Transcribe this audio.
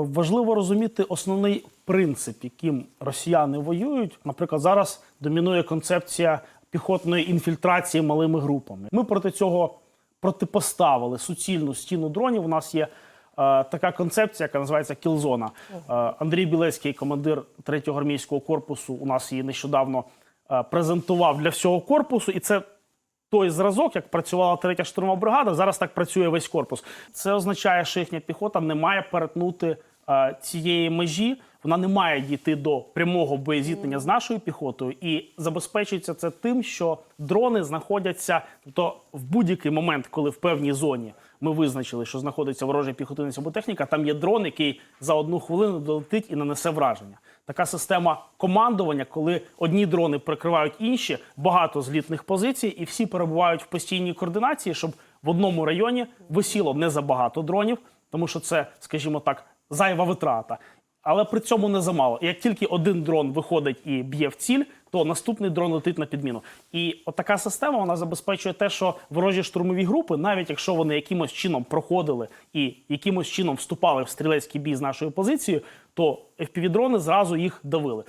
Важливо розуміти основний принцип, яким росіяни воюють. Наприклад, зараз домінує концепція піхотної інфільтрації малими групами. Ми проти цього протипоставили суцільну стіну дронів. У нас є е, така концепція, яка називається кілзона. Е, Андрій Білецький, командир 3-го армійського корпусу, у нас її нещодавно е, презентував для всього корпусу, і це той зразок, як працювала третя штурмова бригада, зараз так працює весь корпус. Це означає, що їхня піхота не має перетнути е, цієї межі. Вона не має дійти до прямого боєзіткнення з нашою піхотою, і забезпечується це тим, що дрони знаходяться, тобто в будь-який момент, коли в певній зоні ми визначили, що знаходиться ворожий піхотинець або техніка, там є дрон, який за одну хвилину долетить і нанесе враження. Така система командування, коли одні дрони прикривають інші, багато злітних позицій, і всі перебувають в постійній координації, щоб в одному районі висіло не забагато дронів, тому що це, скажімо так, зайва витрата. Але при цьому не замало. Як тільки один дрон виходить і б'є в ціль, то наступний дрон летить на підміну. І отака система вона забезпечує те, що ворожі штурмові групи, навіть якщо вони якимось чином проходили і якимось чином вступали в стрілецький бій з нашою позицією, то FPV-дрони зразу їх давили.